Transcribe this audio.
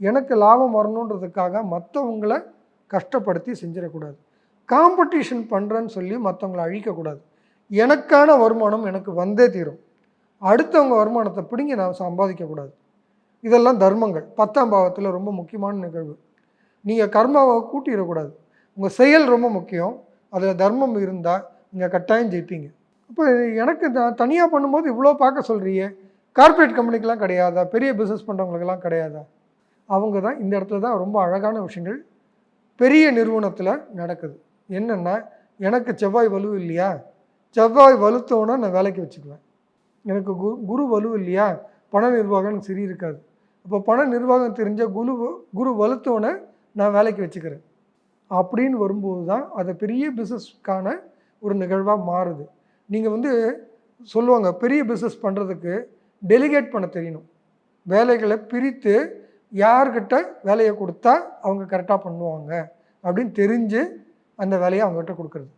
எனக்கு லாபம் வரணுன்றதுக்காக மற்றவங்கள கஷ்டப்படுத்தி செஞ்சிடக்கூடாது. காம்படிஷன் பண்ணுறேன்னு சொல்லி மற்றவங்கள அழிக்கக்கூடாது. எனக்கான வருமானம் எனக்கு வந்தே தீரும். அடுத்தவங்க வருமானத்தை பிடிங்கி நான் சம்பாதிக்கக்கூடாது. இதெல்லாம் தர்மங்கள். பத்தாம் பாவத்தில் ரொம்ப முக்கியமான நிகழ்வு. நீங்கள் கர்மாவை கூட்டிடக்கூடாது. உங்கள் செயல் ரொம்ப முக்கியம். அதில் தர்மம் இருந்தால் நீங்கள் கட்டாயம் ஜெயிப்பீங்க. அப்போ எனக்கு நான் தனியாக பண்ணும்போது இவ்வளோ பார்க்க சொல்கிறியே கார்ப்பரேட் கம்பெனிக்கெலாம் கிடையாதா? பெரிய பிஸ்னஸ் பண்ணுறவங்களுக்கெல்லாம் கிடையாதா? அவங்க தான் இந்த இடத்துல தான் ரொம்ப அழகான விஷயங்கள் பெரிய நிறுவனத்தில் நடக்குது. என்னென்னா எனக்கு செவ்வாய் வலு இல்லையா? செவ்வாய் வலுத்தோன்னா நான் வேலைக்கு வச்சுக்குவேன். எனக்கு கு குரு வலு இல்லையா? பண நிர்வாகம் எனக்கு சரி இருக்காது. அப்போ பண நிர்வாகம் தெரிஞ்ச குரு குரு வலுத்தோன்னே நான் வேலைக்கு வச்சுக்கிறேன். அப்படின்னு வரும்போது தான் அதை பெரிய பிஸ்னஸ்க்கான ஒரு நிகழ்வாக மாறுது. நீங்கள் வந்து சொல்லுவாங்க பெரிய பிஸ்னஸ் பண்ணுறதுக்கு டெலிகேட் பண்ண தெரியணும். வேலைகளை பிரித்து யார்கிட்ட வேலையை கொடுத்தா அவங்க கரெக்டாக பண்ணுவாங்க அப்படின்னு தெரிஞ்சு அந்த வேலையை அவங்ககிட்ட கொடுக்குறது.